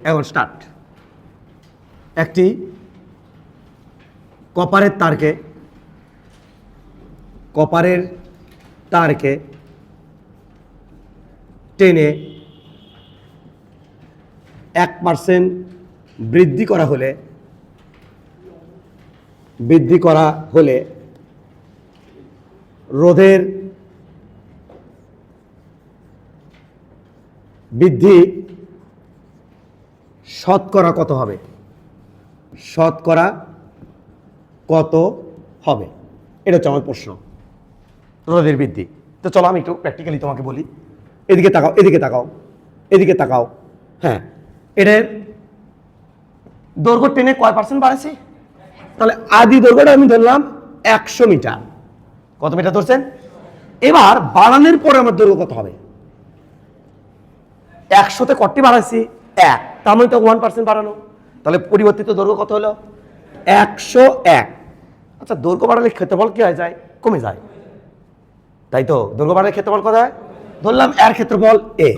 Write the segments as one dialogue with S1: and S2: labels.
S1: এখন স্টার্ট একটি কপারের তারকে কপারের তারকে টেনে এক পার্সেন্ট বৃদ্ধি করা হলে, বৃদ্ধি করা হলে রোধের বৃদ্ধি শতকরা কত হবে? শতকরা কত হবে? এটা হচ্ছে আমার প্রশ্ন। রোদের বৃদ্ধি। তো চলো আমি একটু প্র্যাকটিক্যালি তোমাকে বলি। এদিকে তাকাও এদিকে তাকাও এদিকে তাকাও। হ্যাঁ এটার দৈর্ঘ্য টেনে কয় পার্সেন্ট বাড়াইছি তাহলে আদি দৈর্ঘ্যটা আমি ধরলাম একশো মিটার। কত মিটার ধরছেন? এবার বাড়ানোর পরে আমার দৈর্ঘ্য কত হবে? একশোতে কটি বাড়াইছি? এক। তার তো ওয়ান পার্সেন্ট বাড়ানো তাহলে পরিবর্তিত দৈর্ঘ্য কত হলো? একশো এক। আচ্ছা দৈর্ঘ্য বাড়ালে ক্ষেত্রফল কী হয়ে যায়? কমে যায়। তাই তো, দৈর্ঘ্য বাড়ালে ক্ষেত্রফল কত হয় ধরলাম এর ক্ষেত্রফল এ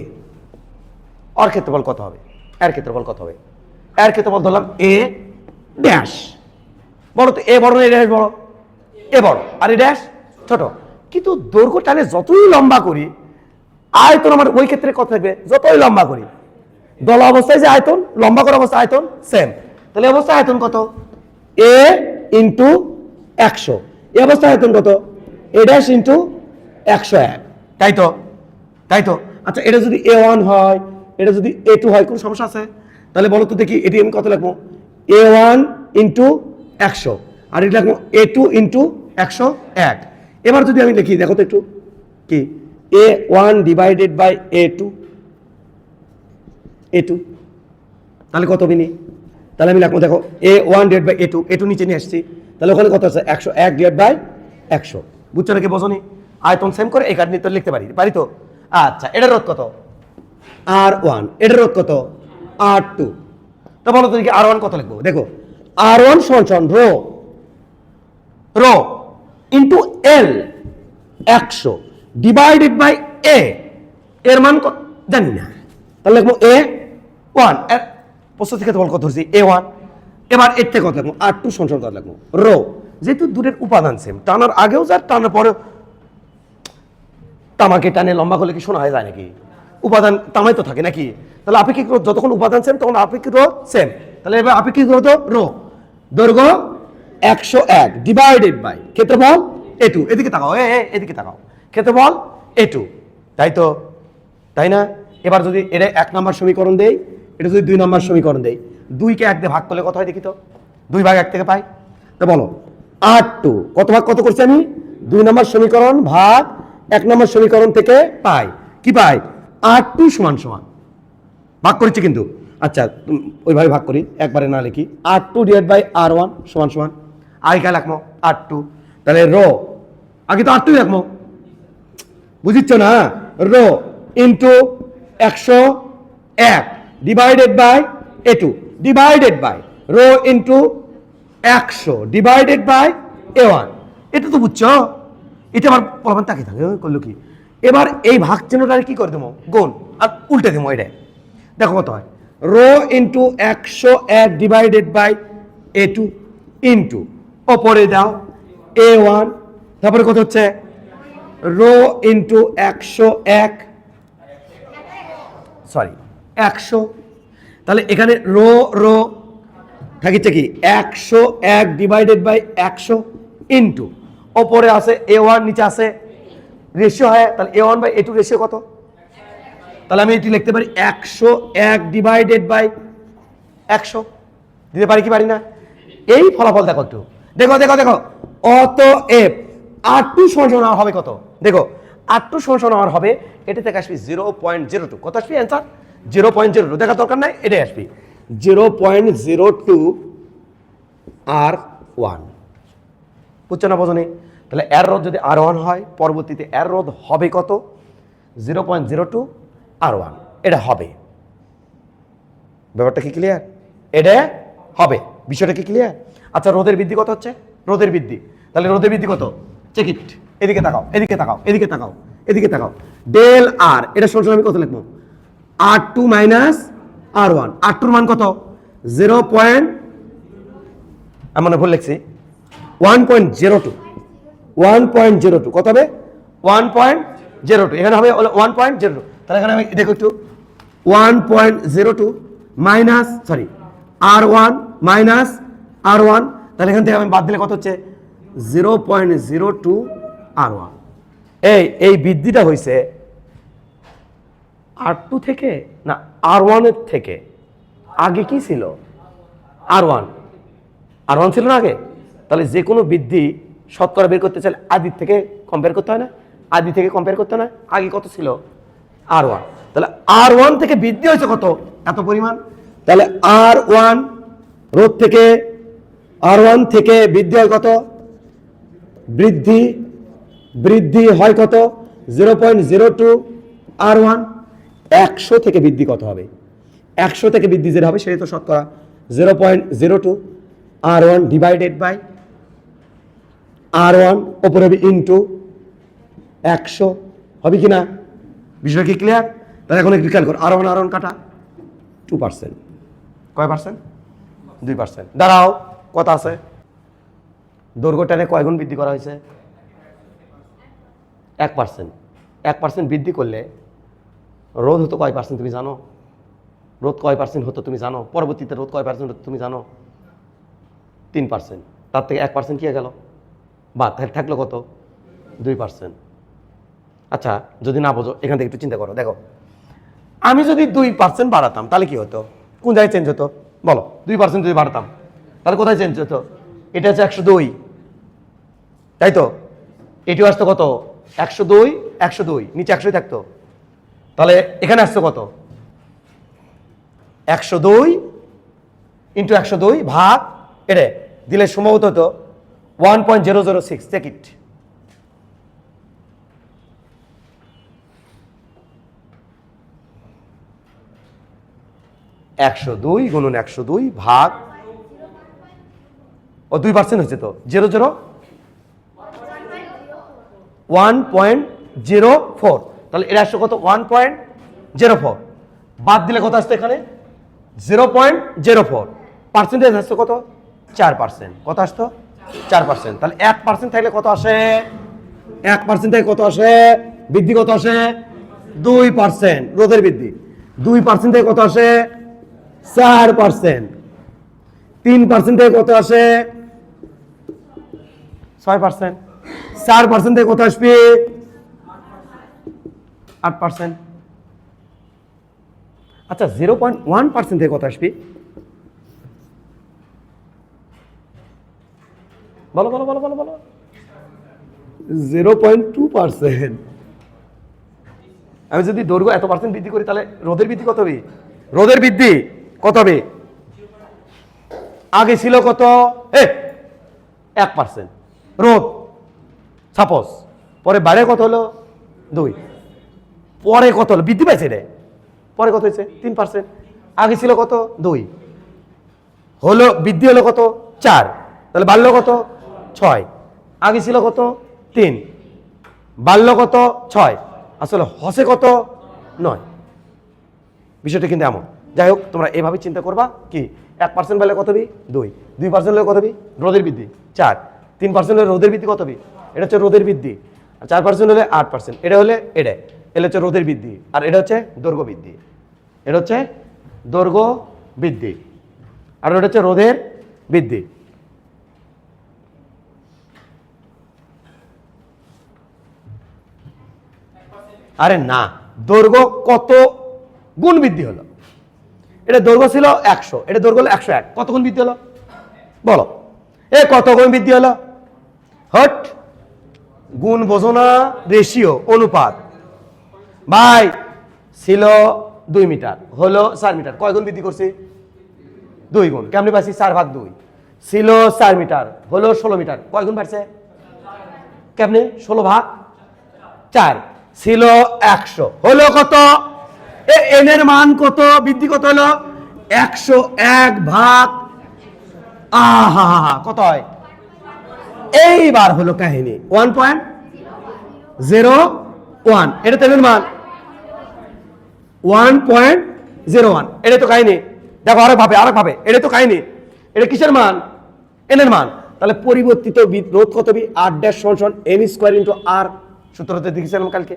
S1: অর ক্ষেত্রফল কত হবে? এর ক্ষেত্রফল কত হবে? এর ক্ষেত্রফল ধরলাম এ ড্যাশ বড় তো এ বড় না এ ড্যাশ বড়? এ বড়। আর এ ড্যাশ ছোট। কিন্তু দৈর্ঘ্য টানে যতই লম্বা করি, আয়তন আমার ওই ক্ষেত্রে কত থাকবে? যতই লম্বা করি। দলা অবস্থায় যে আয়তন, লম্বা করা অবস্থা আয়তন সেম তাহলে এই অবস্থায় আয়তন কত? এ ইন্টু একশো। এ অবস্থায় আয়তন কত? এ ড্যাশ ইন্টু একশো এক। তাই তো? তাই তো? আচ্ছা এটা যদি এ ওয়ান হয়, এটা যদি এ টু হয়, কোনো সমস্যা আছে? তাহলে বলো তো দেখি, এটি আমি কত লাগবো এ ওয়ান ইন্টু একশো। আর এটা লাগবো এ টু ইন্টু একশো এক। এবার যদি আমি লিখি দেখো তো একটু, কি? A one divided by A two A two তাহলে কত মিনি তাহলে আমি লিখব, দেখো A one divide by A two A two নিচে নিয়ে আসছি। তাহলে ওখানে কত আছে? একশো। এক ডিভাইড বাই একশো। বুঝছ নাকি বোঝনি? আয়তন সেম করে এই কারণে তো লিখতে পারি। পারি তো? আচ্ছা এটার রোধ কত? আর ওয়ান এটার রোধ কত? আর টু তা বলো তুমি আর ওয়ান কত লিখব? দেখো আর ওয়ান সমান সমান রো। রো ইন্টু এল একশো ডিভাইডেড বাই এ এর মান জানি না। তাহলে লিখব এ ওয়ান প্রস্তুত থেকে তোমার কত ধরছি এ ওয়ান এবার এর থেকে কত লিখব আর টু সমান কত লিখব রো যেহেতু দূরের উপাদান সেম টানার আগেও যার টানার পরেও তামাকে টানে লম্বা করলে কি শোনা হয়ে যায় নাকি? উপাদান তামাই তো থাকে নাকি? তাহলে আপেক্ষিক রোধ যতক্ষণ উপাদান সেম তখন আপেক্ষিক রোধ সেম তাহলে এবার আপেক্ষিক রোধ রো দৈর্ঘ্য একশো এক ডিভাইডেড বাই ক্ষেত্রফল এ টু এদিকে তাকাও এ এ, এদিকে তাকাও। ক্ষেত্রফল এ টু তাই তো? তাই না? এবার যদি এটা এক নম্বর সমীকরণ দেই এটা যদি দুই নম্বর সমীকরণ দেই, দুইকে এক দিয়ে ভাগ করলে কত হয় দেখি তো? দুই ভাগ এক থেকে পাই? তো বলো, আট টু, কত ভাগ কত করছি আমি? দুই নম্বর সমীকরণ ভাগ এক নম্বর সমীকরণ থেকে পাই। কি পাই? আট টু সমান সমান। ভাগ করেছি কিন্তু। আচ্ছা ওইভাবে ভাগ করি, একবারে না লিখি। R two divide by R one সমান সমান। আগে কে রাখব আর টু। তাহলে রো, আগে তো আর টুই রাখব বুঝিচ্ছ না? রো ইন্টু একশো এক। Divided by A two divided by rho into একশো. ডিভাইডেড বাই এ ওয়ান এটা তো বুঝছ? এটা আবার প্রমাণ তাকে থাকে করল কি? এবার এই ভাগ চিহ্নটা কি করে দেবো? গুণ। আর উল্টে দেবো এটা। দেখো কত হয়। রো ইন্টু একশো এক divided by A two into ওপরে দাও এ ওয়ান তারপরে কত হচ্ছে? রো ইন্টু একশো এক। সরি একশো। তাহলে এখানে রো রো থাকিচ্ছে কি? একশো এক ডিভাইডেড বাই একশো ইন্টু ওপরে আছে এ ওয়ান, নিচে আছে রেশিও হয়, তাহলে A one by A two ratio কত? তাহলে আমি এটি লিখতে পারি একশো এক ডিভাইডেড বাই একশো। দিতে পারি কি পারি না? এই ফলাফল দেখো একটু। দেখো দেখো দেখো। অত এফ আর টু সমান হবে কত? দেখো আর টু সমান হবে, এটা থেকে আসবি জিরো পয়েন্ট জিরো টু কত আসবি answer zero point zero two দেখার দরকার নাই, এটাই আসবি। Zero point zero two R one. বুঝছ না বোঝনি? তাহলে এর রোধ যদি আর ওয়ান হয়, পরবর্তীতে এর রোধ হবে কত? Zero point zero two R one. এটা হবে। ব্যাপারটা কি ক্লিয়ার এটা হবে। বিষয়টা কি ক্লিয়ার আচ্ছা রোদের বৃদ্ধি কত হচ্ছে? রোদের বৃদ্ধি। তাহলে রোদের বৃদ্ধি কত? চেক ইট এদিকে তাকাও এদিকে তাকাও এদিকে তাকাও এদিকে তাকাও। ডেল আর এটা সমান আমি কত লিখব। R two minus R one আর টুর মান কত? জিরো পয়েন্ট আমি মানে ভুল লিখছি। One point zero two one point zero two কত হবে? ওয়ান পয়েন্ট জিরো টু এখানে হবে ওয়ান পয়েন্ট জিরো টু তাহলে এখানে আমি দেখো একটু। One point zero two minus sorry R one minus R one তাহলে এখান থেকে আমি বাদ দিলে কত হচ্ছে? Zero point zero two R one এই এই বৃদ্ধিটা হয়েছে আর টু থেকে? না আর ওয়ানের থেকে। আগে কি ছিল? আর ওয়ান আর ওয়ান ছিল না আগে? তাহলে যে কোনো বৃদ্ধি শতকরা বের করতে চাইলে আদির থেকে কম্পেয়ার করতে হয় না? আদি থেকে কম্পেয়ার করতে হয় না? আগে কত ছিল? আর ওয়ান তাহলে আর ওয়ান থেকে বৃদ্ধি হয়েছে কত? এত পরিমাণ। তাহলে আর ওয়ান রোদ থেকে আর ওয়ান থেকে বৃদ্ধি হয় কত? বৃদ্ধি বৃদ্ধি হয় কত? Zero point zero two R one একশো থেকে বৃদ্ধি কত হবে? একশো থেকে বৃদ্ধি যেটা হবে সেটা তো শতকরা zero point zero two R one divided by R one ওপরে হবে ইন্টু একশো। হবে কি না? বিষয়টা কি ক্লিয়ার তাহলে এখন একটু খেয়াল কর। আর ওয়ান আর ওয়ান কাটা টু পার্সেন্ট কয় পার্সেন্ট দুই পার্সেন্ট দাঁড়াও কত আছে। দৈর্ঘ্য টেনে কয় গুণ বৃদ্ধি করা হয়েছে? এক পার্সেন্ট এক পার্সেন্ট বৃদ্ধি করলে রোধ হতো কয় পার্সেন্ট তুমি জানো? রোধ কয় পার্সেন্ট হতো তুমি জানো? পরবর্তীতে রোধ কয় পার্সেন্ট হতো তুমি জানো? তিন পার্সেন্ট। তার থেকে এক পার্সেন্ট কি গেল? বা থাকল কত? দুই পার্সেন্ট। আচ্ছা যদি না বোঝো, এখান থেকে একটু চিন্তা করো। দেখো, আমি যদি দুই পার্সেন্ট বাড়াতাম, তাহলে কি হতো? কোন জায়গায় চেঞ্জ হতো? বলো, দুই পার্সেন্ট যদি বাড়াতাম, তাহলে কোথায় চেঞ্জ হতো? এটা হচ্ছে একশো দুই। তাই তো? এটিও আসতো কত? একশো দুই একশো দুই। নিচে একশোই থাকতো। তাহলে এখানে আসতো কত? একশো দুই ইন্টু একশো দুই ভাগ এরে দিলে সম্ভবত হতো one point zero zero six eight একশো দুই গুণন একশো দুই ভাগ, ও দুই পার্সেন্ট হয়েছে তো, zero zero? One point zero four. তাহলে এটা আসছে কত? ওয়ান পয়েন্ট জিরো ফোর বাদ দিলে কত আসতো এখানে? Zero point zero four percentage আসতো কত? চার পার্সেন্ট কত আসতো? চার পার্সেন্ট তাহলে এক পার্সেন্ট থাকলে কত আসে? এক পার্সেন্ট থেকে কত আসে? বৃদ্ধি কত আসে? দুই পার্সেন্ট রোধের বৃদ্ধি। দুই পার্সেন্ট থেকে কত আসে? চার পার্সেন্ট তিন পার্সেন্ট থেকে কত আসে? ছয় পার্সেন্ট চার পার্সেন্ট থেকে কত আসবে? আট পার্সেন্ট। আচ্ছা জিরো পয়েন্ট ওয়ান পার্সেন্ট থেকে কত আসবে? বলো বলো বলো বলো বলো। Zero point two percent. আমি যদি দৈর্ঘ্য এত পার্সেন্ট বৃদ্ধি করি তাহলে রোদের বৃদ্ধি কত হবে? রোদের বৃদ্ধি কত হবে? আগে ছিল কত? এ এক পার্সেন্ট। রোদ সাপোজ। পরে বাইরে কত হলো? দুই। পরে কত হলো? বৃদ্ধি পাইছে রে। পরে কত হয়েছে তিন পার্সেন্ট আগে ছিল কত? দুই। হলো, বৃদ্ধি হলো কত? চার। তাহলে বাড়লো কত? ছয়। আগে ছিল কত? তিন। বাড়লো কত? ছয়। আসলে হসে কত? নয়। বিষয়টা কিন্তু এমন। যাই হোক, তোমরা এভাবে চিন্তা করবা কি? এক পার্সেন্ট বেলে কত বি? দুই। দুই পার্সেন্ট হলে কত বি? রোদের বৃদ্ধি। চার। তিন পার্সেন্ট হলে রোদের বৃদ্ধি কত বি? এটা হচ্ছে রোদের বৃদ্ধি। আর চার পার্সেন্ট হলে আট পার্সেন্ট এটা হলে এটা এটা হচ্ছে রোদের বৃদ্ধি, আর এটা হচ্ছে দৈর্ঘ্য বৃদ্ধি। এটা হচ্ছে দৈর্ঘ্য বৃদ্ধি, আর এটা হচ্ছে রোদের বৃদ্ধি। আরে না, দৈর্ঘ্য কত গুণ বৃদ্ধি হলো? এটা দৈর্ঘ্য ছিল একশো, এটা দৈর্ঘ্য হলো একশো এক। কত গুণ বৃদ্ধি হলো? বলো। এ কত গুণ বৃদ্ধি হলো? হট, গুণ বোঝো না, রেশিও, অনুপাত। ভাই, ছিল দুই মিটার, হলো চার মিটার। কয় গুণ বৃদ্ধি করছি? দুই গুণ। কেমনি পাচ্ছি চার ভাগ দুই। ছিল চার মিটার, হলো ষোলো মিটার। কয় গুণ বাড়ছে? কেমনি? ষোলো ভাগ চার। ছিল একশো। হলো কত? এনের মান কত? বৃদ্ধি কত হলো? একশো এক ভাগ। আহা কত হয়? এইবার হলো কাহিনী। One point zero one. এটা তেলের মান। One point zero one. এটা তো কাহিনী। দেখো, আরেক ভাবে আরেক ভাবে। এটা তো কাহিনী। এটা কিসের মান? এন এর মান। তাহলে পরিবর্তিত রোধ কত বি? আর ড্যাশ সমান এন স্কোয়ার ইন্টু আর সূত্রতে দেখেছিলাম কালকে।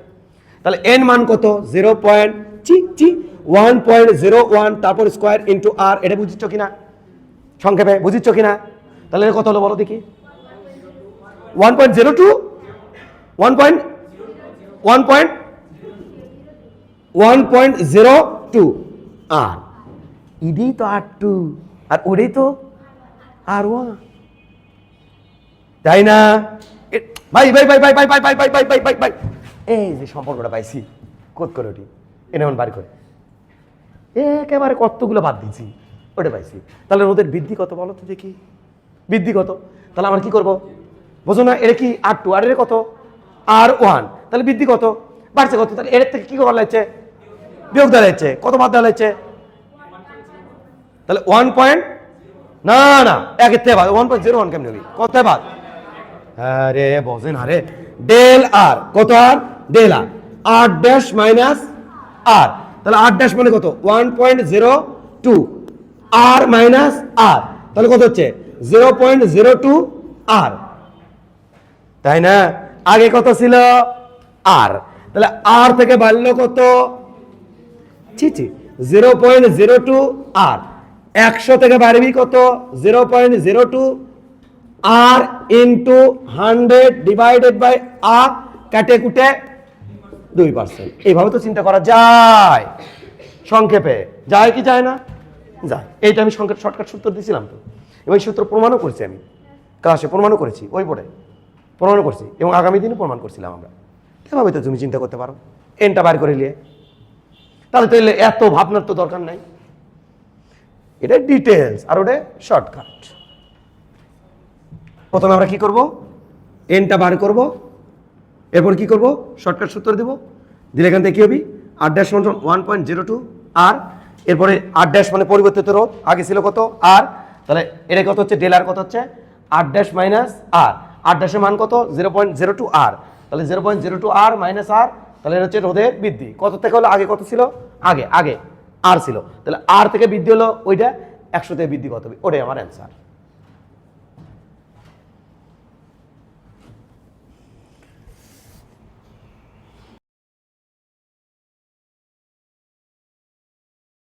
S1: তাহলে এন মান কত? জিরো পয়েন্ট, চি চি, ওয়ান পয়েন্ট জিরো ওয়ান, তারপর স্কোয়ার ইন্টু আর এটা বুঝিচ্ছ কিনা? সংক্ষেপে, বুঝিচ্ছ কিনা? তাহলে কত হলো বলো দেখি। One point zero two, one point one point one point zero two R ED তো আর টু আর ওটাই তো আর ওয়ান তাই না ভাই ভাই ভাই ভাই ভাই ভাই ভাই ভাই ভাই ভাই ভাই ভাই এই যে সম্পর্কটা পাইছি কোত করে ওটি এনে বার করে একেবারে কতগুলো বাদ দিয়েছি ওটা পাইছি তাহলে ওদের বৃদ্ধি কত বলো তো দেখি বৃদ্ধি কত তাহলে আমরা কি করব বোঝো না এটা কি আর টু আর এর কত আর ওয়ান তাহলে বৃদ্ধি কত? বাড়ছে কত? তাহলে এর থেকে কি করা লাগছে? বিয়োগ দেওয়া কত বাদ দেওয়া লাগছে? তাহলে ওয়ান পয়েন্ট না না, একের থেকে বাদ। ওয়ান পয়েন্ট জিরো ওয়ান কেমনি কত বাদ? আরে বোঝেন আরে ডেল আর কত আর del R R dash minus R তাহলে আর ড্যাশ মানে কত? One point zero two R minus R তাহলে কত হচ্ছে? Zero point zero two R তাই না? আগে কত ছিল? আর। তাহলে আর থেকে বাড়লো কত? ছি ছি, zero point zero two R. একশো থেকে বাড়বি কত? Zero point zero two R into hundred divided by R কাটে কুটে দুই পার্সেন্ট এইভাবে তো চিন্তা করা যায়। সংক্ষেপে। যায় কি যায় না? যায়। এইটা আমি সংক্ষেপ শর্টকাট সূত্র দিয়েছিলাম তো। এবং সূত্র প্রমাণও করেছি আমি। ক্লাসে প্রমাণও করেছি। ওই বোর্ডে প্রমাণও করছি। এবং আগামী দিনে প্রমাণ করছিলাম আমরা। এভাবে তো তুমি চিন্তা করতে পারো। এনটা বার করে নিয়ে। তাহলে তো এত ভাবনার তো দরকার নাই। এটা ডিটেলস আর ওটা শর্টকাট প্রথমে আমরা কি করব? এনটা বার করব। এরপর কি করব? শর্টকাট সূত্র দেব। দিলে এখান থেকে কি হবি? আট ড্যাশ সমান one point zero two R এরপরে আট ড্যাশ মানে পরিবর্তিত রোধ। আগে ছিল কত? আর তাহলে এটা কত হচ্ছে? ডেল আর কত হচ্ছে? আট ড্যাশ মাইনাস আর আর ড্যাশের মান কত? Zero point zero two R তাহলে zero point zero two R minus R তাহলে এটা হচ্ছে রোধের বৃদ্ধি। কত থেকে হলো? আগে কত ছিল? আগে আগে আর ছিল। তাহলে আর থেকে বৃদ্ধি হলো ওইটা একশো থেকে বৃদ্ধি কত হবে? ওটাই আমার অ্যান্সার